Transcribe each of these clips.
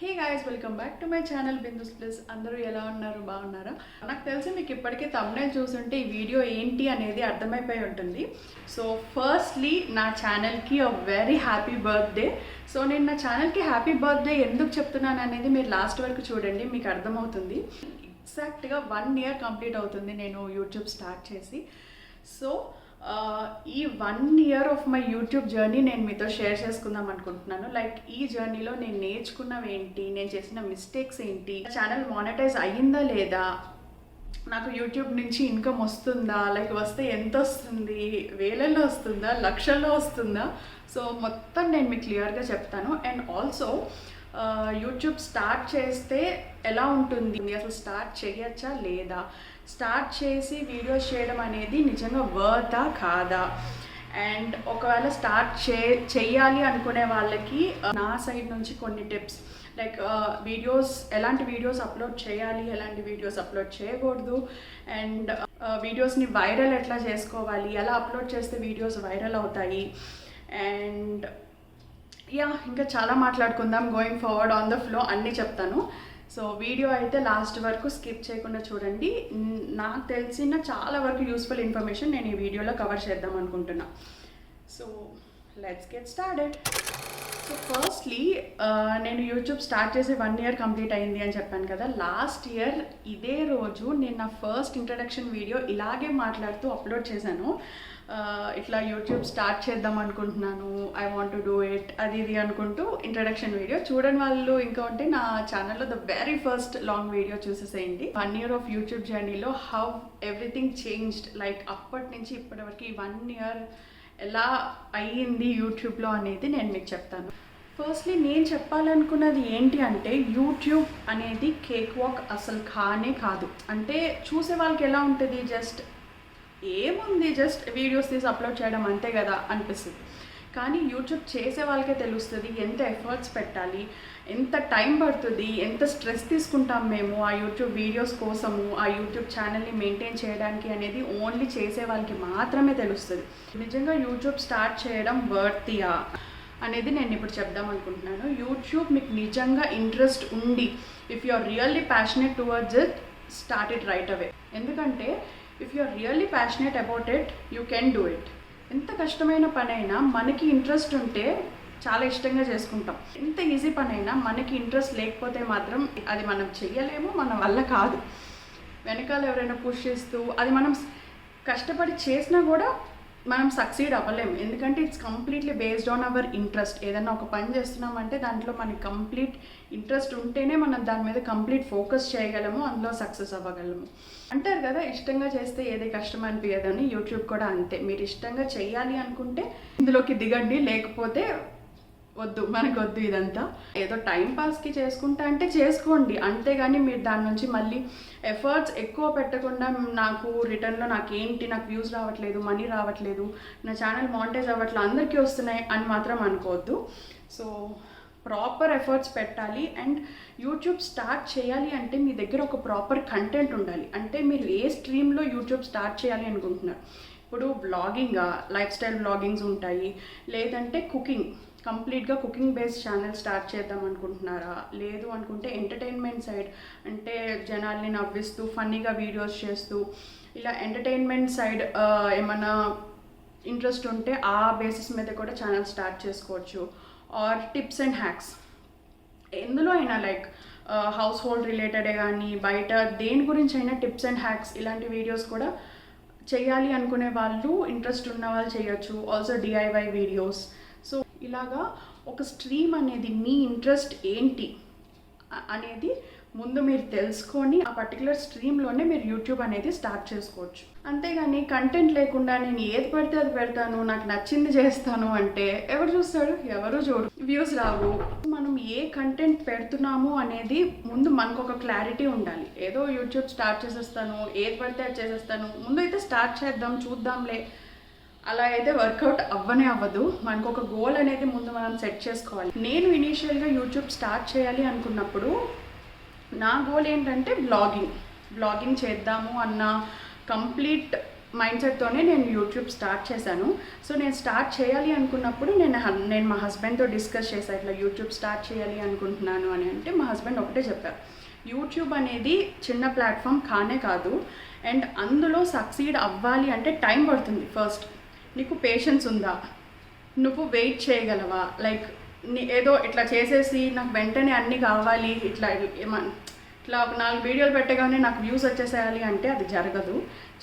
Hey guys welcome back to my channel Bindu's plus అందరూ ఎలా ఉన్నారు? బాగున్నారా? నాకు తెలిసి మీకు ఇప్పటికే తమ్నేల్ చూసుంటే ఈ వీడియో ఏంటి అనేది అర్థమైపోయి ఉంటుంది. సో ఫస్ట్లీ నా ఛానల్కి a very happy birthday so నేను నా ఛానల్కి హ్యాపీ బర్త్డే ఎందుకు చెప్తున్నాను అనేది మీరు లాస్ట్ వరకు చూడండి మీకు అర్థమవుతుంది. ఎగ్జాక్ట్గా వన్ ఇయర్ కంప్లీట్ అవుతుంది నేను యూట్యూబ్ స్టార్ట్ చేసి. సో ఈ one year of my YouTube journey నేను మీతో షేర్ చేసుకుందాం అనుకుంటున్నాను. లైక్ ఈ జర్నీలో నేను నేర్చుకున్నవి ఏంటి? నేను చేసిన మిస్టేక్స్ ఏంటి? ఛానల్ మానిటైజ్ అయ్యిందా లేదా? నాకు యూట్యూబ్ నుంచి ఇన్కమ్ వస్తుందా? లైక్ వస్తే ఎంత వస్తుంది? వేలల్లో వస్తుందా? లక్షల్లో వస్తుందా? సో మొత్తం నేను మీకు క్లియర్గా చెప్తాను. అండ్ ఆల్సో యూట్యూబ్ స్టార్ట్ చేస్తే ఎలా ఉంటుంది? అసలు స్టార్ట్ చేయొచ్చా లేదా? స్టార్ట్ చేసి వీడియోస్ చేయడం అనేది నిజంగా వర్తా కాదా? అండ్ ఒకవేళ స్టార్ట్ చే చేయాలి అనుకునే వాళ్ళకి uh, నా సైడ్ నుంచి కొన్ని టిప్స్ లైక్ వీడియోస్ ఎలాంటి వీడియోస్ అప్లోడ్ చేయాలి ఎలాంటి వీడియోస్ అప్లోడ్ చేయకూడదు. అండ్ వీడియోస్ని వైరల్ ఎట్లా చేసుకోవాలి ఎలా అప్లోడ్ చేస్తే వీడియోస్ వైరల్ అవుతాయి. అండ్ యా ఇంకా చాలా మాట్లాడుకుందాం. Going forward on the flow అన్నీ చెప్తాను. సో వీడియో అయితే లాస్ట్ వరకు స్కిప్ చేయకుండా చూడండి. నాకు తెలిసిన చాలా వరకు యూస్ఫుల్ ఇన్ఫర్మేషన్ నేను ఈ వీడియోలో కవర్ చేద్దాం అనుకుంటున్నా. So let's get started so firstly నేను యూట్యూబ్ స్టార్ట్ చేసి వన్ ఇయర్ కంప్లీట్ అయింది అని చెప్పాను కదా. లాస్ట్ ఇయర్ ఇదే రోజు నేను నా ఫస్ట్ ఇంట్రడక్షన్ వీడియో ఇలాగే మాట్లాడుతూ అప్లోడ్ చేశాను. ఇట్లా యూట్యూబ్ స్టార్ట్ చేద్దాం అనుకుంటున్నాను. I want to do it అది ఇది అనుకుంటూ ఇంట్రడక్షన్ వీడియో చూడని వాళ్ళు ఇంకా ఉంటే నా ఛానల్లో the very first long video చూసేసేయండి. వన్ ఇయర్ ఆఫ్ యూట్యూబ్ జర్నీలో హౌ ఎవ్రీథింగ్ చేంజ్డ్ లైక్ అప్పటి నుంచి ఇప్పటి వరకు ఈ వన్ ఇయర్ ఎలా అయ్యింది యూట్యూబ్లో అనేది నేను మీకు చెప్తాను. ఫస్ట్లీ నేను చెప్పాలనుకున్నది ఏంటి అంటే యూట్యూబ్ అనేది కేక్ వాక్ అసలు కానే కాదు. అంటే చూసే వాళ్ళకి ఎలా ఉంటుంది? జస్ట్ ఏముంది జస్ట్ వీడియోస్ తీసి అప్లోడ్ చేయడం అంతే కదా అనిపిస్తుంది. కానీ యూట్యూబ్ చేసే వాళ్ళకే తెలుస్తుంది ఎంత ఎఫర్ట్స్ పెట్టాలి ఎంత టైం పడుతుంది ఎంత స్ట్రెస్ తీసుకుంటాం మేము ఆ యూట్యూబ్ వీడియోస్ కోసము ఆ యూట్యూబ్ ఛానల్ని మెయింటైన్ చేయడానికి అనేది ఓన్లీ చేసే వాళ్ళకి మాత్రమే తెలుస్తుంది. నిజంగా యూట్యూబ్ స్టార్ట్ చేయడం వర్తియా అనేది నేను ఇప్పుడు చెప్దాం అనుకుంటున్నాను. యూట్యూబ్ మీకు నిజంగా ఇంట్రెస్ట్ ఉండి if you are really passionate towards it start it right away ఎందుకంటే if you are really passionate about it you can do it ఎంత కష్టమైన పనైనా మనకి ఇంట్రెస్ట్ ఉంటే చాలా ఇష్టంగా చేసుకుంటాం. ఎంత ఈజీ పనైనా మనకి ఇంట్రెస్ట్ లేకపోతే మాత్రం అది మనం చెయ్యలేము మన వల్ల కాదు. వెనకాల ఎవరైనా పుష్ చేస్తూ అది మనం కష్టపడి చేసినా కూడా మనం సక్సీడ్ అవ్వలేము. ఎందుకంటే it's completely based on our interest ఏదైనా ఒక పని చేస్తున్నామంటే దాంట్లో మనకి కంప్లీట్ ఇంట్రెస్ట్ ఉంటేనే మనం దాని మీద కంప్లీట్ ఫోకస్ చేయగలము అందులో సక్సెస్ అవ్వగలము. అంటారు కదా ఇష్టంగా చేస్తే ఏది కష్టం అనిపించదని యూట్యూబ్ కూడా అంతే. మీరు ఇష్టంగా చేయాలి అనుకుంటే ఇందులోకి దిగండి లేకపోతే వద్దు మనకు వద్దు ఇదంతా. ఏదో టైం పాస్కి చేసుకుంటా అంటే చేసుకోండి. అంతేగాని మీరు దాని నుంచి మళ్ళీ ఎఫర్ట్స్ ఎక్కువ పెట్టకుండా నాకు రిటర్న్లో నాకు ఏంటి నాకు వ్యూస్ రావట్లేదు మనీ రావట్లేదు నా ఛానల్ మానిటైజ్ అవ్వట్లేదు అందరికీ వస్తున్నాయి అని మాత్రం అనుకోవద్దు. సో ప్రాపర్ ఎఫర్ట్స్ పెట్టాలి అండ్ యూట్యూబ్ స్టార్ట్ చేయాలి అంటే మీ దగ్గర ఒక ప్రాపర్ కంటెంట్ ఉండాలి. అంటే మీరు ఏ స్ట్రీమ్లో యూట్యూబ్ స్టార్ట్ చేయాలి అనుకుంటున్నారు? ఇప్పుడు బ్లాగింగ్ లైఫ్ స్టైల్ బ్లాగింగ్స్ ఉంటాయి. లేదంటే కుకింగ్ కంప్లీట్గా కుకింగ్ బేస్డ్ ఛానల్ స్టార్ట్ చేద్దాం అనుకుంటున్నారా? లేదు అనుకుంటే ఎంటర్టైన్మెంట్ సైడ్ అంటే జనాల్ని నవ్విస్తూ ఫన్నీగా వీడియోస్ చేస్తూ ఇలా ఎంటర్టైన్మెంట్ సైడ్ ఏమైనా ఇంట్రెస్ట్ ఉంటే ఆ బేసిస్ మీద కూడా ఛానల్ స్టార్ట్ చేసుకోవచ్చు. Or tips and hacks. ఎందులో అయినా లైక్ హౌస్ హోల్డ్ రిలేటెడే కానీ బయట దేని గురించి అయినా టిప్స్ అండ్ హ్యాక్స్ ఇలాంటి వీడియోస్ కూడా చేయాలి అనుకునే వాళ్ళు ఇంట్రెస్ట్ ఉన్న వాళ్ళు చేయొచ్చు ఆల్సో డిఐవై వీడియోస్. ఇలాగా ఒక స్ట్రీమ్ అనేది మీ ఇంట్రెస్ట్ ఏంటి అనేది ముందు మీరు తెలుసుకొని ఆ పర్టికులర్ స్ట్రీమ్లోనే మీరు యూట్యూబ్ అనేది స్టార్ట్ చేసుకోవచ్చు. అంతేగాని కంటెంట్ లేకుండా నేను ఏది పడితే అది పెడతాను నాకు నచ్చింది చేస్తాను అంటే ఎవరు చూస్తాడు ఎవరు చూడు వ్యూస్ రావు. మనం ఏ కంటెంట్ పెడుతున్నాము అనేది ముందు మనకు ఒక క్లారిటీ ఉండాలి. ఏదో యూట్యూబ్ స్టార్ట్ చేసేస్తాను ఏది పడితే అది చేసేస్తాను. ముందు అయితే స్టార్ట్ చేద్దాం చూద్దాంలే. అలా అయితే వర్కౌట్ అవ్వనే అవ్వదు. మనకు ఒక గోల్ అనేది ముందు మనం సెట్ చేసుకోవాలి. నేను ఇనీషియల్గా యూట్యూబ్ స్టార్ట్ చేయాలి అనుకున్నప్పుడు నా గోల్ ఏంటంటే బ్లాగింగ్ బ్లాగింగ్ చేద్దాము అన్న కంప్లీట్ మైండ్ సెట్తోనే నేను యూట్యూబ్ స్టార్ట్ చేశాను. సో నేను స్టార్ట్ చేయాలి అనుకున్నప్పుడు నేను నేను మా హస్బెండ్తో డిస్కస్ చేశాను ఇట్లా యూట్యూబ్ స్టార్ట్ చేయాలి అనుకుంటున్నాను అని అంటే మా హస్బెండ్ ఒకటే చెప్పారు. యూట్యూబ్ అనేది చిన్న ప్లాట్ఫామ్ కానే కాదు. అండ్ అందులో సక్సీడ్ అవ్వాలి అంటే టైం పడుతుంది. ఫస్ట్ నీకు పేషెన్స్ ఉందా? నువ్వు వెయిట్ చేయగలవా? లైక్ నీ ఏదో ఇట్లా చేసేసి నాకు వెంటనే అన్నీ కావాలి ఇట్లా ఏమన్ ఇట్లా ఒక నాలుగు వీడియోలు పెట్టగానే నాకు వ్యూస్ వచ్చేసేయాలి అంటే అది జరగదు.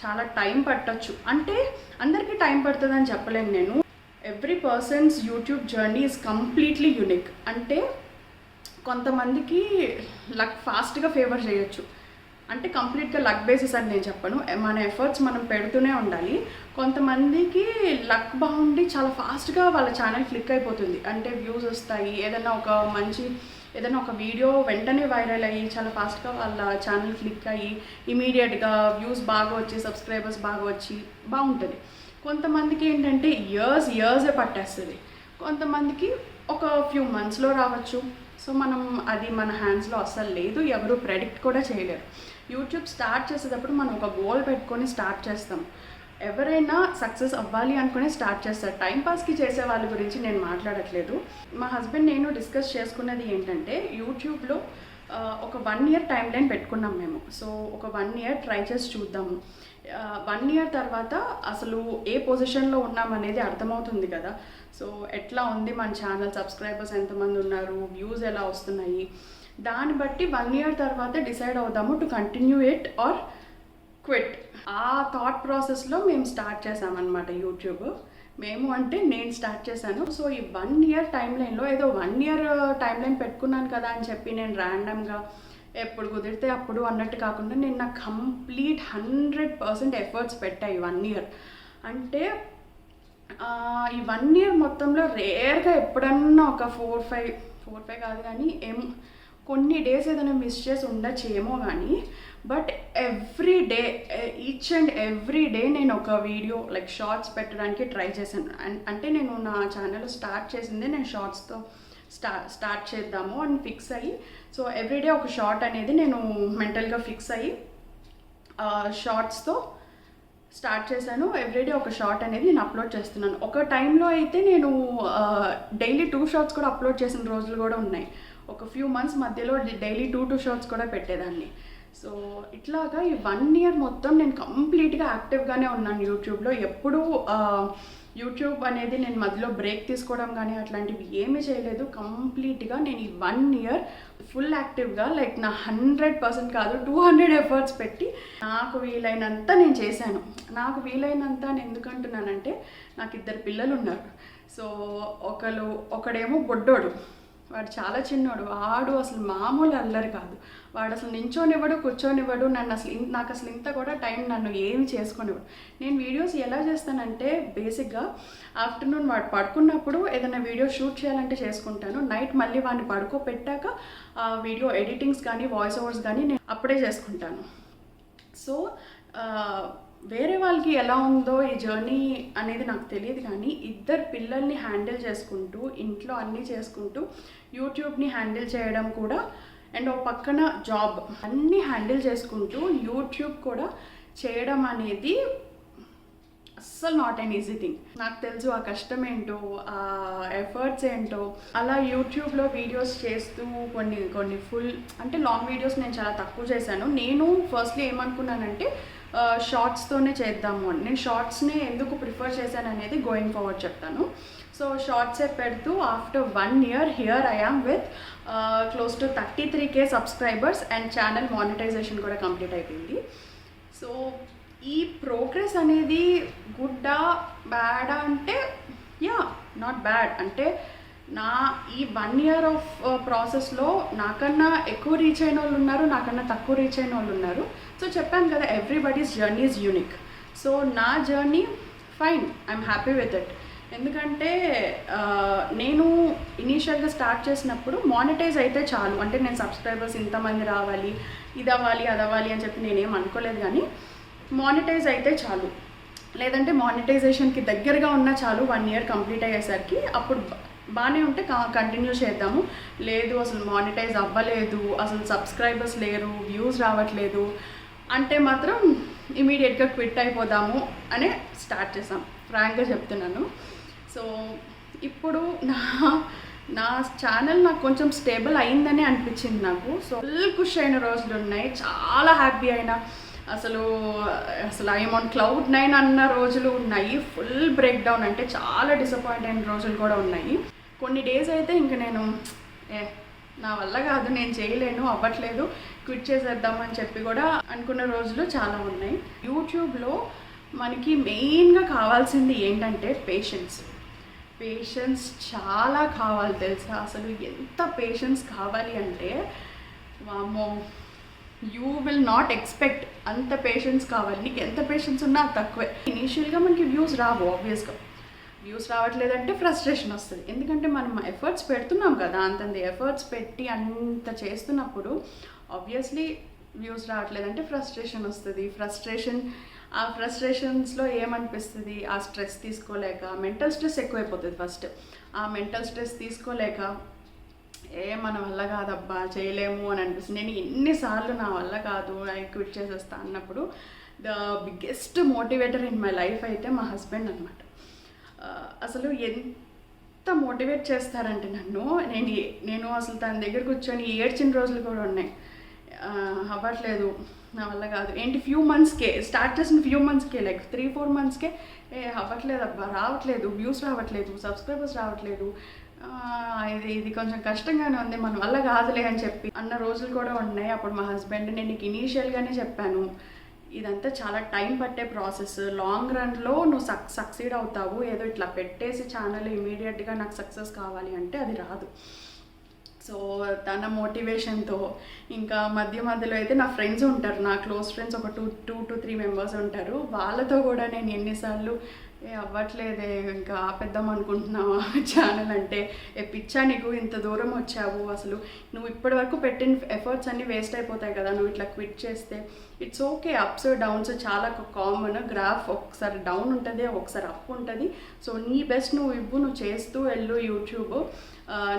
చాలా టైం పట్టచ్చు. అంటే అందరికీ టైం పడుతుందని చెప్పలేను నేను. Every person's YouTube journey is completely unique అంటే కొంతమందికి లక్ ఫాస్ట్గా ఫేవర్ చేయొచ్చు. అంటే కంప్లీట్గా లక్ బేసిస్ అని నేను చెప్పను. మన ఎఫర్ట్స్ మనం పెడుతూనే ఉండాలి. కొంతమందికి లక్ బాగుండి చాలా ఫాస్ట్గా వాళ్ళ ఛానల్ క్లిక్ అయిపోతుంది. అంటే వ్యూస్ వస్తాయి. ఏదైనా ఒక మంచి ఏదైనా ఒక వీడియో వెంటనే వైరల్ అయ్యి చాలా ఫాస్ట్గా వాళ్ళ ఛానల్ క్లిక్ అయ్యి ఇమీడియట్గా వ్యూస్ బాగా వచ్చి సబ్స్క్రైబర్స్ బాగా వచ్చి బాగుంటుంది. కొంతమందికి ఏంటంటే ఇయర్స్ ఇయర్సే పట్టేస్తుంది. కొంతమందికి ఒక ఫ్యూ మంత్స్లో రావచ్చు. సో మనం అది మన హ్యాండ్స్లో అస్సలు లేదు. ఎవరు ప్రెడిక్ట్ కూడా చేయలేరు. యూట్యూబ్ స్టార్ట్ చేసేటప్పుడు మనం ఒక గోల్ పెట్టుకొని స్టార్ట్ చేస్తాం. ఎవరైనా సక్సెస్ అవ్వాలి అనుకునే స్టార్ట్ చేస్తారు. టైంపాస్కి చేసే వాళ్ళ గురించి నేను మాట్లాడట్లేదు. మా హస్బెండ్ నేను డిస్కస్ చేసుకున్నది ఏంటంటే యూట్యూబ్లో ఒక వన్ ఇయర్ టైం లైన్ పెట్టుకున్నాం మేము. సో ఒక వన్ ఇయర్ ట్రై చేసి చూద్దాము. వన్ ఇయర్ తర్వాత అసలు ఏ పొజిషన్లో ఉన్నాం అనేది అర్థమవుతుంది కదా. సో ఎట్లా ఉంది మన ఛానల్ సబ్స్క్రైబర్స్ ఎంతమంది ఉన్నారు? వ్యూస్ ఎలా వస్తున్నాయి? దాన్ని బట్టి వన్ ఇయర్ తర్వాత డిసైడ్ అవుదాము to continue it or quit ఆ థాట్ ప్రాసెస్లో మేము స్టార్ట్ చేసామన్నమాట యూట్యూబ్ మేము అంటే నేను స్టార్ట్ చేశాను. సో ఈ వన్ ఇయర్ టైం లైన్లో ఏదో వన్ ఇయర్ టైం లైన్ పెట్టుకున్నాను కదా అని చెప్పి నేను ర్యాండమ్గా ఎప్పుడు కుదిరితే అప్పుడు అన్నట్టు కాకుండా నేను నా కంప్లీట్ హండ్రెడ్ పర్సెంట్ ఎఫర్ట్స్ పెట్టాయి వన్ ఇయర్ అంటే ఈ వన్ ఇయర్ మొత్తంలో రేర్గా ఎప్పుడన్నా ఒక ఫోర్ ఫైవ్ ఫోర్ ఫైవ్ కాదు కానీ ఏం కొన్ని డేస్ ఏదైనా మిస్ చేసి ఉండొచ్చేమో కానీ but every day each and every day నేను ఒక వీడియో లైక్ షార్ట్స్ పెట్టడానికి ట్రై చేశాను. అంటే నేను నా ఛానల్ స్టార్ట్ చేసిందే నేను షార్ట్స్తో స్టా స్టార్ట్ చేద్దాము అని ఫిక్స్ అయ్యి సో ఎవ్రీడే ఒక షార్ట్ అనేది నేను మెంటల్గా ఫిక్స్ అయ్యి షార్ట్స్తో స్టార్ట్ చేశాను. ఎవ్రీడే ఒక షార్ట్ అనేది నేను అప్లోడ్ చేస్తున్నాను. ఒక టైంలో అయితే నేను డైలీ టూ షార్ట్స్ కూడా అప్లోడ్ చేసిన రోజులు కూడా ఉన్నాయి. ఒక ఫ్యూ మంత్స్ మధ్యలో డైలీ టూ టూ షార్ట్స్ కూడా పెట్టేదాన్ని. సో ఇట్లాగా ఈ వన్ ఇయర్ మొత్తం నేను కంప్లీట్గా యాక్టివ్గానే ఉన్నాను యూట్యూబ్లో ఎప్పుడూ యూట్యూబ్ అనేది నేను మధ్యలో బ్రేక్ తీసుకోవడం కానీ అట్లాంటివి ఏమీ చేయలేదు. కంప్లీట్గా నేను ఈ వన్ ఇయర్ ఫుల్ యాక్టివ్గా లైక్ నా హండ్రెడ్ పర్సెంట్ కాదు టూ హండ్రెడ్ ఎఫర్ట్స్ పెట్టి నాకు వీలైనంత నేను చేశాను. నాకు వీలైనంత నేను ఎందుకంటున్నానంటే నాకు ఇద్దరు పిల్లలు ఉన్నారు. సో ఒకరు ఒకడేమో బొడ్డోడు. వాడు చాలా చిన్నోడు. వాడు అసలు మామూలు అల్లరి కాదు. వాడు అసలు నించోనివ్వడు కూర్చోనివ్వడు నన్ను అసలు నాకు అసలు ఇంత కూడా టైం నన్ను ఏమి చేసుకొనివ్వడు. నేను వీడియోస్ ఎలా చేస్తానంటే బేసిక్గా ఆఫ్టర్నూన్ వాడు పడుకున్నప్పుడు ఏదైనా వీడియో షూట్ చేయాలంటే చేసుకుంటాను. నైట్ మళ్ళీ వాడిని పడుకోపెట్టాక ఆ వీడియో ఎడిటింగ్స్ కానీ వాయిస్ ఓవర్స్ కానీ నేను అప్పుడే చేసుకుంటాను. సో వేరే వాళ్ళకి ఎలా ఉందో ఈ జర్నీ అనేది నాకు తెలియదు కానీ ఇద్దరు పిల్లల్ని హ్యాండిల్ చేసుకుంటూ ఇంట్లో అన్నీ చేసుకుంటూ యూట్యూబ్ని హ్యాండిల్ చేయడం కూడా అండ్ ఒక పక్కన జాబ్ అన్నీ హ్యాండిల్ చేసుకుంటూ యూట్యూబ్ కూడా చేయడం అనేది అస్సలు నాట్ అన్ ఈజీ థింగ్ నాకు తెలుసు ఆ కష్టం ఏంటో ఆ ఎఫర్ట్స్ ఏంటో. అలా యూట్యూబ్లో వీడియోస్ చేస్తూ కొన్ని కొన్ని ఫుల్ అంటే లాంగ్ వీడియోస్ నేను చాలా తక్కువ చేశాను. నేను ఫస్ట్లీ ఏమనుకున్నానంటే షార్ట్స్తోనే చేద్దాము అని. నేను షార్ట్స్ని ఎందుకు ప్రిఫర్ చేశాను అనేది గోయింగ్ ఫార్వర్డ్ చెప్తాను. సో షార్ట్సే పెడుతూ after one year here I am with close to thirty three K subscribers and channel monetization కూడా కంప్లీట్ అయిపోయింది. సో ఈ ప్రోగ్రెస్ అనేది గుడ్డా బ్యాడా అంటే యా నాట్ బ్యాడ్ అంటే నా ఈ వన్ ఇయర్ ఆఫ్ ప్రాసెస్లో నాకన్నా ఎక్కువ రీచ్ అయిన వాళ్ళు ఉన్నారు నాకన్నా తక్కువ రీచ్ అయిన వాళ్ళు ఉన్నారు. సో చెప్పాను కదా everybody's journey is unique so నా journey fine I'm happy with it ఎందుకంటే uh, నేను ఇనీషియల్గా స్టార్ట్ చేసినప్పుడు మానిటైజ్ అయితే చాలు. అంటే నేను సబ్స్క్రైబర్స్ ఇంతమంది రావాలి ఇది అవ్వాలి అది అవ్వాలి అని చెప్పి నేనేం అనుకోలేదు కానీ మానిటైజ్ అయితే చాలు. లేదంటే మానిటైజేషన్కి దగ్గరగా ఉన్న చాలు వన్ ఇయర్ కంప్లీట్ అయ్యేసరికి. అప్పుడు బాగానే ఉంటే కంటిన్యూ చేద్దాము. లేదు అసలు మానిటైజ్ అవ్వలేదు అసలు సబ్స్క్రైబర్స్ లేరు వ్యూస్ రావట్లేదు. అంటే మాత్రం ఇమీడియట్గా క్విట్ అయిపోదాము అనే స్టార్ట్ చేసాం. ఫ్రాంక్గా చెప్తున్నాను. సో ఇప్పుడు నా నా ఛానల్ నాకు కొంచెం స్టేబుల్ అయిందని అనిపించింది నాకు. సో ఫుల్ ఖుషి అయిన రోజులు ఉన్నాయి. చాలా హ్యాపీ అయిన. అసలు అసలు ఐఎమ్ ఆన్ క్లౌడ్ నైన్ అన్న రోజులు ఉన్నాయి. ఫుల్ బ్రేక్ డౌన్ అంటే చాలా డిసప్పాయింట్ అయిన రోజులు కూడా ఉన్నాయి. కొన్ని డేస్ అయితే ఇంక నేను ఏ నా వల్ల కాదు నేను చేయలేను అవ్వట్లేదు క్విట్ చేసేద్దాం అని చెప్పి కూడా అనుకున్న రోజులు చాలా ఉన్నాయి. యూట్యూబ్లో మనకి మెయిన్గా కావాల్సింది ఏంటంటే పేషెన్స్ పేషెన్స్ చాలా కావాలి తెలుసా? అసలు ఎంత పేషెన్స్ కావాలి అంటే వామో యూ విల్ నాట్ ఎక్స్పెక్ట్ అంత పేషెన్స్ కావాలి. నీకు ఎంత పేషెన్స్ ఉన్నా తక్కువే. ఇనీషియల్గా మనకి వ్యూస్ రావు ఆబ్వియస్గా వ్యూస్ రావట్లేదంటే ఫ్రస్ట్రేషన్ వస్తుంది. ఎందుకంటే మనం ఎఫర్ట్స్ పెడుతున్నాం కదా అంతంత ఎఫర్ట్స్ పెట్టి అంత చేస్తున్నప్పుడు ఆబ్వియస్లీ వ్యూస్ రావట్లేదంటే ఫ్రస్ట్రేషన్ వస్తుంది. ఫ్రస్ట్రేషన్ ఆ ఫ్రస్ట్రేషన్స్లో ఏమనిపిస్తుంది? ఆ స్ట్రెస్ తీసుకోలేక మెంటల్ స్ట్రెస్ ఎక్కువైపోతుంది ఫస్ట్ ఆ మెంటల్ స్ట్రెస్ తీసుకోలేక ఏ మన వల్ల కాదబ్బా చేయలేము అని అనిపిస్తుంది. నేను ఎన్నిసార్లు నా వల్ల కాదు ఐ క్విట్ చేసేస్తా అన్నప్పుడు the biggest motivator in my life అయితే మా హస్బెండ్ అనమాట అసలు ఎంత మోటివేట్ చేస్తారంటే నన్ను. నేను నేను అసలు తన దగ్గర కూర్చొని ఏడ్చిన రోజులు కూడా ఉన్నాయి. అవ్వట్లేదు నా వల్ల కాదు. ఏంటి ఫ్యూ మంత్స్కే స్టార్ట్ చేసిన ఫ్యూ మంత్స్కే లైక్ త్రీ ఫోర్ మంత్స్కే ఏ అవ్వట్లేదు అబ్బా రావట్లేదు వ్యూస్ రావట్లేదు సబ్స్క్రైబర్స్ రావట్లేదు. ఇది ఇది కొంచెం కష్టంగానే ఉంది మన వల్ల కాదులే అని చెప్పి అన్న రోజులు కూడా ఉన్నాయి. అప్పుడు మా హస్బెండ్ నేను నీకు ఇనీషియల్గానే చెప్పాను. ఇదంతా చాలా టైం పట్టే ప్రాసెస్ లాంగ్ రన్లో నువ్వు సక్ సక్సీడ్ అవుతావు. ఏదో ఇట్లా పెట్టేసి ఛానల్ ఇమీడియట్గా నాకు సక్సెస్ కావాలి అంటే అది రాదు. సో తన మోటివేషన్తో ఇంకా మధ్య మధ్యలో అయితే నా ఫ్రెండ్స్ ఉంటారు. నా క్లోజ్ ఫ్రెండ్స్ ఒక two two to three members ఉంటారు. వాళ్ళతో కూడా నేను ఎన్నిసార్లు ఏ అవ్వట్లేదే ఇంకా ఆపేద్దాం అనుకుంటున్నావా ఛానల్ అంటే ఏ పిచ్చా నీకు ఇంత దూరం వచ్చావు అసలు. నువ్వు ఇప్పటి వరకు పెట్టిన ఎఫర్ట్స్ అన్నీ వేస్ట్ అయిపోతాయి కదా నువ్వు ఇట్లా క్విట్ చేస్తే. ఇట్స్ ఓకే అప్స్ డౌన్స్ చాలా కామన్ గ్రాఫ్ ఒకసారి డౌన్ ఉంటుంది ఒకసారి అప్ ఉంటుంది. సో నీ బెస్ట్ నువ్వు ఇవ్వు నువ్వు చేస్తూ వెళ్ళు యూట్యూబ్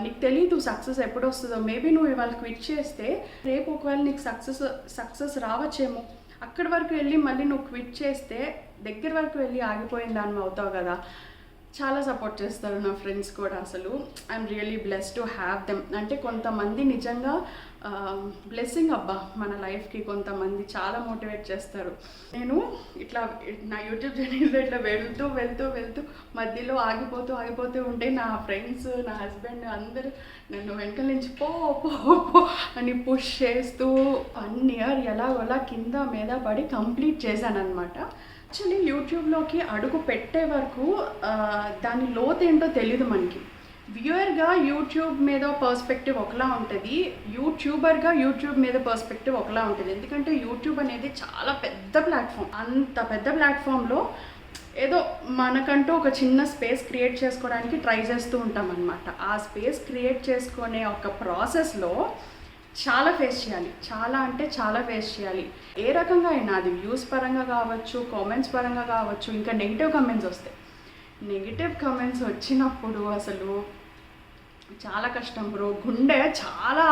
నీకు తెలీదు సక్సెస్ ఎప్పుడు వస్తుందో. మేబీ నువ్వు ఇవాళ క్విట్ చేస్తే రేపు ఒకవేళ నీకు సక్సెస్ సక్సెస్ రావచ్చేమో. అక్కడి వరకు వెళ్ళి మళ్ళీ నువ్వు క్విట్ చేస్తే దగ్గర వరకు వెళ్ళి ఆగిపోయిన దాన్ని అవుతావు కదా. చాలా సపోర్ట్ చేస్తారు నా ఫ్రెండ్స్ కూడా అసలు. I'm really bless to have them అంటే కొంతమంది నిజంగా బ్లెస్సింగ్ అబ్బా మన లైఫ్కి కొంతమంది చాలా మోటివేట్ చేస్తారు. నేను ఇట్లా నా యూట్యూబ్ ఛానల్లో ఇట్లా వెళ్తూ వెళ్తూ వెళ్తూ మధ్యలో ఆగిపోతూ ఆగిపోతూ ఉంటే నా ఫ్రెండ్స్ నా హస్బెండ్ అందరూ నన్ను వెనకల నుంచి పో పో పో అని పుష్ చేస్తూ వన్ ఇయర్ ఎలాగోలా కింద మీద పడి కంప్లీట్ చేశాను అనమాట యాక్చువల్లీ యూట్యూబ్లోకి అడుగు పెట్టే వరకు దాని లోతు ఏంటో తెలియదు మనకి. వ్యూయర్గా యూట్యూబ్ మీద పర్స్పెక్టివ్ ఒకలా ఉంటుంది యూట్యూబర్గా యూట్యూబ్ మీద పర్స్పెక్టివ్ ఒకలా ఉంటుంది. ఎందుకంటే యూట్యూబ్ అనేది చాలా పెద్ద ప్లాట్ఫామ్. అంత పెద్ద ప్లాట్ఫామ్లో ఏదో మనకంటూ ఒక చిన్న స్పేస్ క్రియేట్ చేసుకోవడానికి ట్రై చేస్తూ ఉంటాం అనమాట ఆ స్పేస్ క్రియేట్ చేసుకునే ఒక ప్రాసెస్లో చాలా ఫేస్ చేయాలి. చాలా అంటే చాలా ఫేస్ చేయాలి. ఏ రకంగా అయినా అది వ్యూస్ పరంగా కావచ్చు కామెంట్స్ పరంగా కావచ్చు ఇంకా నెగిటివ్ కమెంట్స్ వస్తాయి. నెగిటివ్ కమెంట్స్ వచ్చినప్పుడు అసలు చాలా కష్టం బ్రో గుండె చాలా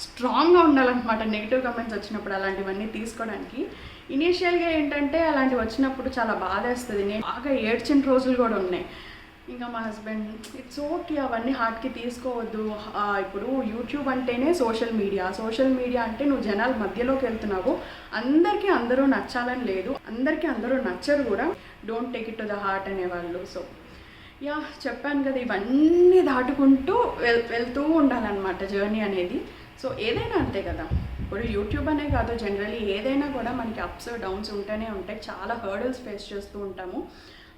స్ట్రాంగ్గా ఉండాలన్నమాట. నెగిటివ్ కమెంట్స్ వచ్చినప్పుడు అలాంటివన్నీ తీసుకోవడానికి. ఇనీషియల్గా ఏంటంటే అలాంటివి వచ్చినప్పుడు చాలా బాధేస్తుంది. నేను బాగా ఏడ్చిన రోజులు కూడా ఉన్నాయి. ఇంకా మా హస్బెండ్ ఇట్స్ ఓకే అవన్నీ హార్ట్కి తీసుకోవద్దు. ఇప్పుడు యూట్యూబ్ అంటేనే సోషల్ మీడియా సోషల్ మీడియా అంటే నువ్వు జనాల మధ్యలోకి వెళ్తున్నావు. అందరికీ అందరూ నచ్చాలని లేదు. అందరికీ అందరూ నచ్చరు కూడా. Don't take it to the heart అనేవాళ్ళు. సో యా చెప్పాను కదా ఇవన్నీ దాటుకుంటూ వెల్ వెళ్తూ ఉండాలన్నమాట జర్నీ అనేది. సో ఏదైనా అంతే కదా. ఇప్పుడు యూట్యూబ్ అనే కాదు జనరలీ ఏదైనా కూడా మనకి అప్స్ డౌన్స్ ఉంటూనే ఉంటాయి. చాలా హర్డల్స్ ఫేస్ చేస్తూ ఉంటాము.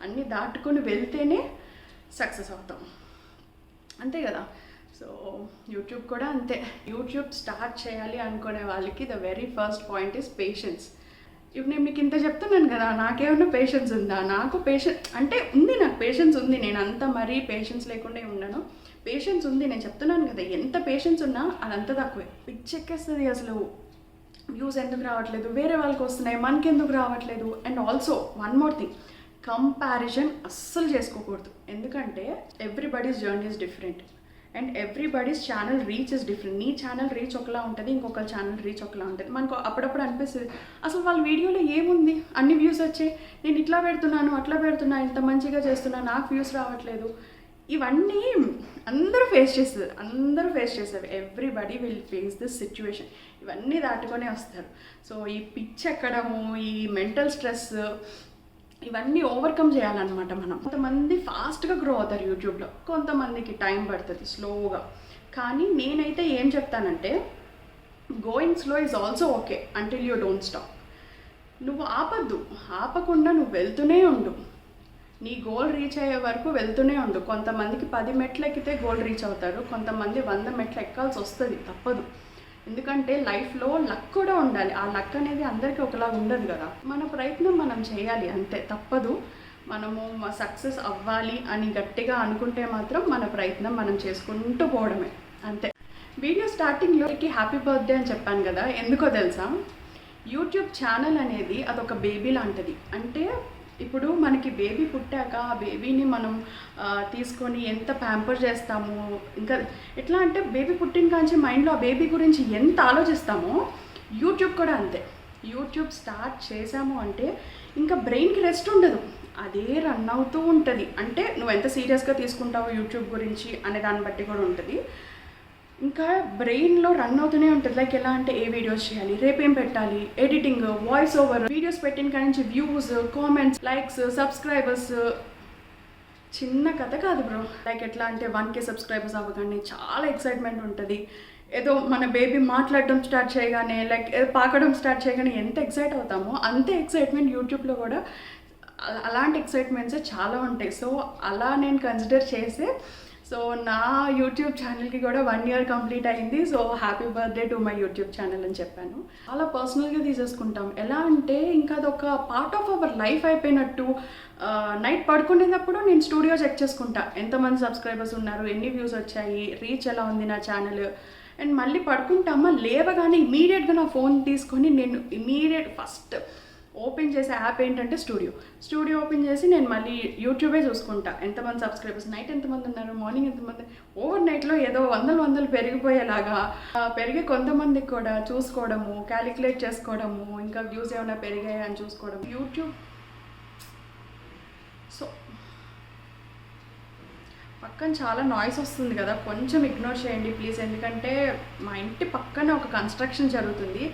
అన్నీ దాటుకొని వెళ్తేనే సక్సెస్ అవుతాం. అంతే కదా? సో యూట్యూబ్ కూడా అంతే. యూట్యూబ్ స్టార్ట్ చేయాలి అనుకునే వాళ్ళకి the very first point is patience ఇప్పుడు నేను మీకు ఇంత చెప్తున్నాను కదా నాకేమన్నా పేషెన్స్ ఉందా? నాకు పేషెన్స్ అంటే ఉంది నాకు పేషెన్స్ ఉంది. నేను అంత మరీ పేషెన్స్ లేకుండా ఉండను. పేషెన్స్ ఉంది. నేను చెప్తున్నాను కదా ఎంత పేషెన్స్ ఉన్నా అదంతా తక్కువే. పిచ్చెక్కేస్తుంది అసలు. వ్యూస్ ఎందుకు రావట్లేదు? వేరే వాళ్ళకి వస్తున్నాయి. మనకి ఎందుకు రావట్లేదు? And also one more thing comparison అస్సలు చేసుకోకూడదు. ఎందుకంటే everybody's journey is different and everybody's channel reach is different నీ ఛానల్ రీచ్ ఒకలా ఉంటుంది ఇంకొక ఛానల్ రీచ్ ఒకలా ఉంటుంది. మనకు అప్పుడప్పుడు అనిపిస్తుంది అసలు వాళ్ళ వీడియోలో ఏముంది? అన్ని వ్యూస్ వచ్చాయి. నేను ఇట్లా పెడుతున్నాను అట్లా పెడుతున్నా ఇంత మంచిగా చేస్తున్నా నాకు వ్యూస్ రావట్లేదు. ఇవన్నీ అందరూ ఫేస్ చేస్తారు అందరూ ఫేస్ చేస్తారు everybody will face this situation ఇవన్నీ దాటుకొనే వస్తారు. సో ఈ పిచ్ ఎక్కడము ఈ మెంటల్ స్ట్రెస్ ఇవన్నీ ఓవర్కమ్ చేయాలన్నమాట మనం. కొంతమంది ఫాస్ట్గా గ్రో అవుతారు యూట్యూబ్లో కొంతమందికి టైం పడుతుంది స్లోగా కానీ నేనైతే ఏం చెప్తానంటే going slow is also okay until you don't stop నువ్వు ఆపద్దు. ఆపకుండా నువ్వు వెళ్తూనే ఉండు. నీ గోల్ రీచ్ అయ్యే వరకు వెళ్తూనే ఉండు. కొంతమందికి పది మెట్లు ఎక్కితే గోల్ రీచ్ అవుతారు. కొంతమంది వంద మెట్లు ఎక్కాల్సి వస్తుంది. తప్పదు. ఎందుకంటే లైఫ్లో లక్ కూడా ఉండాలి. ఆ లక్ అనేది అందరికీ ఒకలా ఉండదు కదా. మన ప్రయత్నం మనం చేయాలి అంతే. తప్పదు. మనము సక్సెస్ అవ్వాలి అని గట్టిగా అనుకుంటే మాత్రం మన ప్రయత్నం మనం చేసుకుంటూ పోవడమే. అంతే. వీడియో స్టార్టింగ్లోకి హ్యాపీ బర్త్డే అని చెప్పాను కదా. ఎందుకో తెలుసా? యూట్యూబ్ ఛానల్ అనేది అదొక బేబీ లాంటిది. అంటే ఇప్పుడు మనకి బేబీ పుట్టాక ఆ బేబీని మనం తీసుకొని ఎంత ప్యాంపర్ చేస్తాము? ఇంకా ఎట్లా అంటే బేబీ పుట్టిన కాంచి మైండ్లో ఆ బేబీ గురించి ఎంత ఆలోచిస్తామో యూట్యూబ్ కూడా అంతే. యూట్యూబ్ స్టార్ట్ చేసాము అంటే ఇంకా బ్రెయిన్కి రెస్ట్ ఉండదు. అదే రన్ అవుతూ ఉంటుంది. అంటే నువ్వు ఎంత సీరియస్గా తీసుకుంటావు యూట్యూబ్ గురించి అనే దాన్ని బట్టి కూడా ఉంటుంది. ఇంకా బ్రెయిన్లో రన్ అవుతూనే ఉంటుంది. లైక్ ఎలా అంటే ఏ వీడియోస్ చేయాలి రేపేం పెట్టాలి ఎడిటింగ్ వాయిస్ ఓవర్ వీడియోస్ పెట్టిన కాడి నుంచి వ్యూస్ కామెంట్స్ లైక్స్ సబ్స్క్రైబర్స్ చిన్న కథ కాదు బ్రో లైక్ ఎట్లా అంటే వన్ కే సబ్స్క్రైబర్స్ అవ్వగానే చాలా ఎక్సైట్మెంట్ ఉంటుంది. ఏదో మన బేబీ మాట్లాడడం స్టార్ట్ చేయగానే లైక్ పాకడం స్టార్ట్ చేయగానే ఎంత ఎక్సైట్ అవుతామో అంతే ఎక్సైట్మెంట్ యూట్యూబ్లో కూడా అలాంటి ఎక్సైట్మెంట్స్ చాలా ఉంటాయి. సో అలా నేను కన్సిడర్ చేసే సో నా యూట్యూబ్ ఛానల్కి కూడా వన్ ఇయర్ కంప్లీట్ అయింది. So happy birthday to my YouTube channel అని చెప్పాను. అలా పర్సనల్గా తీసేసుకుంటాం. ఎలా అంటే ఇంకా అదొక పార్ట్ ఆఫ్ అవర్ లైఫ్ అయిపోయినట్టు నైట్ పడుకునేటప్పుడు నేను స్టూడియో చెక్ చేసుకుంటా. ఎంతమంది సబ్స్క్రైబర్స్ ఉన్నారు ఎన్ని వ్యూస్ వచ్చాయి రీచ్ ఎలా ఉంది నా ఛానల్ అండ్ మళ్ళీ పడుకుంటామా? లేవగానే ఇమీడియట్గా నా ఫోన్ తీసుకొని నేను ఇమీడియట్ ఫస్ట్ ఓపెన్ చేసే యాప్ ఏంటంటే స్టూడియో. స్టూడియో ఓపెన్ చేసి నేను మళ్ళీ యూట్యూబే చూసుకుంటా. ఎంతమంది సబ్స్క్రైబర్స్? నైట్ ఎంతమంది ఉన్నారు? మార్నింగ్ ఎంతమంది? ఓవర్ నైట్లో ఏదో వందలు వందలు పెరిగిపోయేలాగా పెరిగే కొంతమందికి కూడా చూసుకోవడము క్యాలిక్యులేట్ చేసుకోవడము ఇంకా వ్యూస్ ఏమైనా పెరిగాయా అని చూసుకోవడం యూట్యూబ్. సో పక్కన చాలా నాయిస్ వస్తుంది కదా కొంచెం ఇగ్నోర్ చేయండి ప్లీజ్ ఎందుకంటే మా ఇంటి పక్కన ఒక కన్స్ట్రక్షన్ జరుగుతుంది.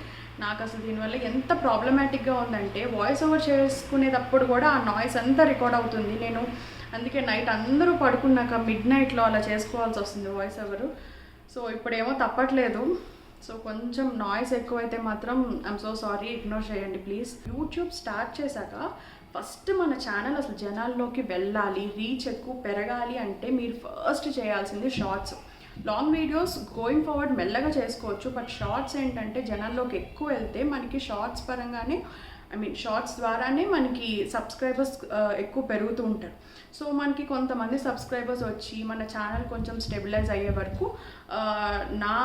నాకు అసలు దీనివల్ల ఎంత ప్రాబ్లమాటిక్గా ఉందంటే వాయిస్ ఓవర్ చేసుకునేటప్పుడు కూడా ఆ నాయిస్ అంతా రికార్డ్ అవుతుంది. నేను అందుకే నైట్ అందరూ పడుకున్నాక మిడ్ నైట్లో అలా చేసుకోవాల్సి వస్తుంది వాయిస్ ఓవర్ సో ఇప్పుడేమో తప్పట్లేదు. సో కొంచెం నాయిస్ ఎక్కువైతే మాత్రం ఐఎమ్ సో సారీ ఇగ్నోర్ చేయండి ప్లీజ్ యూట్యూబ్ స్టార్ట్ చేశాక ఫస్ట్ మన ఛానల్ అసలు జనాల్లోకి వెళ్ళాలి రీచ్ ఎక్కువ పెరగాలి అంటే మీరు ఫస్ట్ చేయాల్సింది shorts long videos going forward మెల్లగా చేసుకోవచ్చు బట్ షార్ట్స్ ఏంటంటే జనాల్లోకి ఎక్కువ వెళ్తే మనకి షార్ట్స్ పరంగానే ఐ మీన్ షార్ట్స్ ద్వారానే మనకి సబ్స్క్రైబర్స్ uh, ఎక్కువ పెరుగుతూ ఉంటారు. సో మనకి కొంతమంది సబ్స్క్రైబర్స్ వచ్చి మన ఛానల్ కొంచెం స్టెబిలైజ్ అయ్యే వరకు uh, నా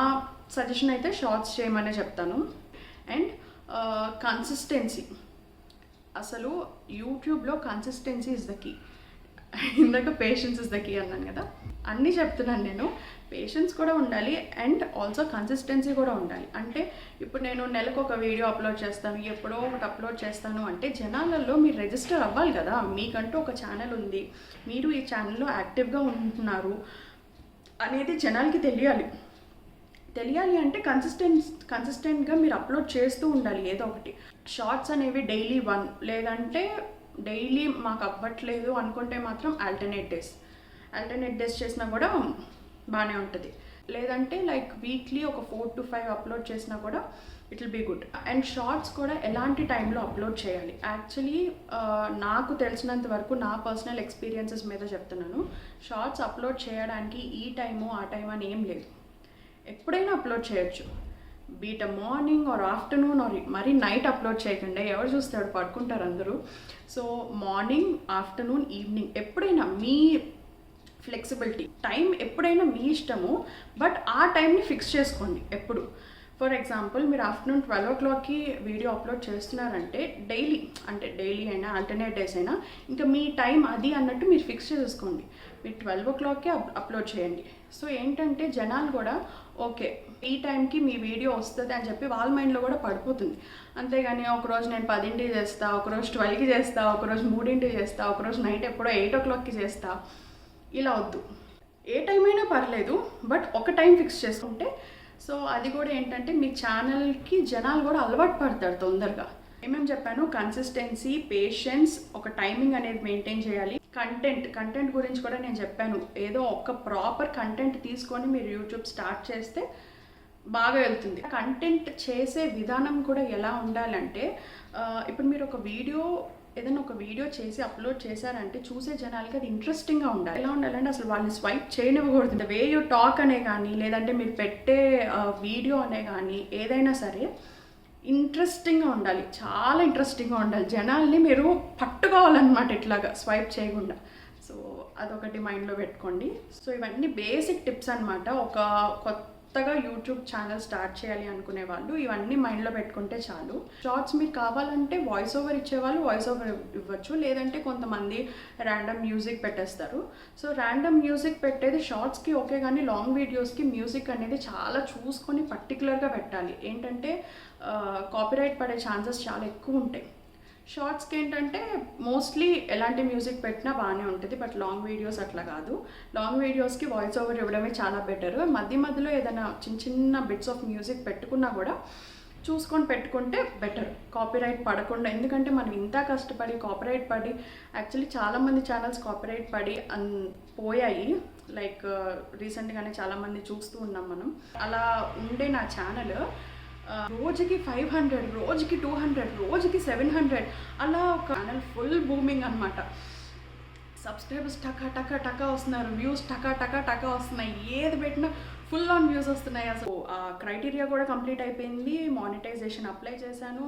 సజెషన్ అయితే షార్ట్స్ చేయమనే చెప్తాను. అండ్ కన్సిస్టెన్సీ uh, అసలు యూట్యూబ్లో కన్సిస్టెన్సీ ఇస్ ద కీ ఇందాక పేషెన్స్ ఇస్ ద కీ అన్నాను కదా. అన్నీ చెప్తున్నాను నేను. పేషెన్స్ కూడా ఉండాలి అండ్ ఆల్సో కన్సిస్టెన్సీ కూడా ఉండాలి. అంటే ఇప్పుడు నేను నెలకు ఒక వీడియో అప్లోడ్ చేస్తాను ఎప్పుడో ఒకటి అప్లోడ్ చేస్తాను అంటే జనాలలో మీరు రిజిస్టర్ అవ్వాలి కదా. మీకంటూ ఒక ఛానల్ ఉంది. మీరు ఈ ఛానల్లో యాక్టివ్గా ఉంటున్నారు అనేది జనాలకి తెలియాలి. తెలియాలి అంటే కన్సిస్టెన్స్ కన్సిస్టెంట్గా మీరు అప్లోడ్ చేస్తూ ఉండాలి ఏదో ఒకటి. షార్ట్స్ అనేవి డైలీ వన్ లేదంటే డైలీ మాకు అవ్వట్లేదు అనుకుంటే మాత్రం ఆల్టర్నేట్ డేస్ ఆల్టర్నేట్ డేస్ చేసినా కూడా బాగానే ఉంటుంది. లేదంటే లైక్ వీక్లీ ఒక ఫోర్ టు ఫైవ్ అప్లోడ్ చేసినా కూడా it will be good and shorts కూడా ఎలాంటి టైంలో అప్లోడ్ చేయాలి? యాక్చువల్లీ నాకు తెలిసినంత వరకు నా పర్సనల్ ఎక్స్పీరియన్సెస్ మీద చెప్తున్నాను. షార్ట్స్ అప్లోడ్ చేయడానికి ఈ టైము ఆ టైం అని ఏం లేదు. ఎప్పుడైనా అప్లోడ్ చేయొచ్చు. Be it morning or afternoon or మరీ నైట్ అప్లోడ్ చేయకుండా ఎవరు చూస్తాడు పడుకుంటారు అందరూ. సో మార్నింగ్ ఆఫ్టర్నూన్ ఈవినింగ్ ఎప్పుడైనా మీ ఫ్లెక్సిబిలిటీ టైం ఎప్పుడైనా మీ ఇష్టము బట్ ఆ టైంని ఫిక్స్ చేసుకోండి ఎప్పుడు. ఫర్ ఎగ్జాంపుల్ మీరు ఆఫ్టర్నూన్ ట్వెల్వ్ ఓ క్లాక్కి వీడియో అప్లోడ్ చేస్తున్నారంటే డైలీ అంటే డైలీ అయినా ఆల్టర్నేట్ డేస్ అయినా ఇంకా మీ టైం అది అన్నట్టు మీరు ఫిక్స్ చేసుకోండి. మీరు ట్వెల్వ్ ఓ క్లాక్కి అప్లోడ్ చేయండి. సో ఏంటంటే జనాలు కూడా ఓకే ఈ టైంకి మీ వీడియో వస్తుంది అని చెప్పి వాళ్ళ మైండ్లో కూడా పడిపోతుంది. అంతేగాని ఒకరోజు నేను పదింటికి చేస్తా ఒకరోజు ట్వెల్వ్కి చేస్తా ఒకరోజు మూడింటికి చేస్తా ఒకరోజు నైట్ ఎప్పుడో ఎయిట్ ఓ క్లాక్కి చేస్తా. ఇలా వద్దు. ఏ టైం అయినా పర్లేదు బట్ ఒక టైం ఫిక్స్ చేసుకుంటే. సో అది కూడా ఏంటంటే మీ ఛానల్కి జనాలు కూడా అలవాటు పడతారు తొందరగా. ఏమేమి చెప్పాను? కన్సిస్టెన్సీ పేషెన్స్ ఒక టైమింగ్ అనేది మెయింటైన్ చేయాలి. కంటెంట్ కంటెంట్ గురించి కూడా నేను చెప్పాను. ఏదో ఒక ప్రాపర్ కంటెంట్ తీసుకొని మీరు యూట్యూబ్ స్టార్ట్ చేస్తే బాగా వెళ్తుంది. కంటెంట్ చేసే విధానం కూడా ఎలా ఉండాలంటే ఇప్పుడు మీరు ఒక వీడియో ఏదైనా ఒక వీడియో చేసి అప్లోడ్ చేశారంటే చూసే జనాలకి అది ఇంట్రెస్టింగ్గా ఉండాలి. ఎలా ఉండాలంటే అసలు వాళ్ళని స్వైప్ చేయనివ్వకూడదు. వే యూ టాక్ అనే కానీ లేదంటే మీరు పెట్టే వీడియో అనే కానీ ఏదైనా సరే ఇంట్రెస్టింగ్గా ఉండాలి. చాలా ఇంట్రెస్టింగ్గా ఉండాలి. జనాల్ని మీరు పట్టుకోవాలన్నమాట ఇట్లాగా స్వైప్ చేయకుండా. సో అదొకటి మైండ్లో పెట్టుకోండి. సో ఇవన్నీ బేసిక్ టిప్స్ అనమాట ఒక కొత్త కొత్తగా యూట్యూబ్ ఛానల్ స్టార్ట్ చేయాలి అనుకునే వాళ్ళు ఇవన్నీ మైండ్లో పెట్టుకుంటే చాలు. షార్ట్స్ మీకు కావాలంటే వాయిస్ ఓవర్ ఇచ్చేవాళ్ళు వాయిస్ ఓవర్ ఇవ్వచ్చు. లేదంటే కొంతమంది ర్యాండమ్ మ్యూజిక్ పెట్టేస్తారు. సో ర్యాండమ్ మ్యూజిక్ పెట్టేది షార్ట్స్కి ఓకే కానీ లాంగ్ వీడియోస్కి మ్యూజిక్ అనేది చాలా చూసుకొని పర్టికులర్గా పెట్టాలి. ఏంటంటే కాపీరైట్ పడే ఛాన్సెస్ చాలా ఎక్కువ ఉంటాయి. షార్ట్స్కి ఏంటంటే మోస్ట్లీ ఎలాంటి మ్యూజిక్ పెట్టినా బాగానే ఉంటుంది బట్ లాంగ్ వీడియోస్ అట్లా కాదు. లాంగ్ వీడియోస్కి వాయిస్ ఓవర్ ఇవ్వడమే చాలా బెటర్. మధ్య మధ్యలో ఏదైనా చిన్న చిన్న బిట్స్ ఆఫ్ మ్యూజిక్ పెట్టుకున్నా కూడా చూసుకొని పెట్టుకుంటే బెటర్. కాపీరైట్ పడకుండా ఎందుకంటే మనం ఇంత కష్టపడి కాపీరైట్ పడి యాక్చువల్లీ చాలామంది ఛానల్స్ కాపీరైట్ పడి అన్ పోయాయి. లైక్ రీసెంట్గానే చాలామంది చూస్తూ ఉన్నాం మనం. అలా ఉండే నా ఛానల్ రోజుకి ఫైవ్ హండ్రెడ్ రోజుకి టూ హండ్రెడ్ రోజుకి సెవెన్ హండ్రెడ్ అలా ఒక ఛానల్ ఫుల్ బూమింగ్ అనమాట సబ్స్క్రైబర్స్ టకా టకా టకా వస్తున్నారు. వ్యూస్ టకా టకా టకా వస్తున్నాయి. ఏది పెట్టినా ఫుల్ ఆన్ వ్యూస్ వస్తున్నాయి. అసలు ఆ క్రైటీరియా కూడా కంప్లీట్ అయిపోయింది. మానిటైజేషన్ అప్లై చేశాను.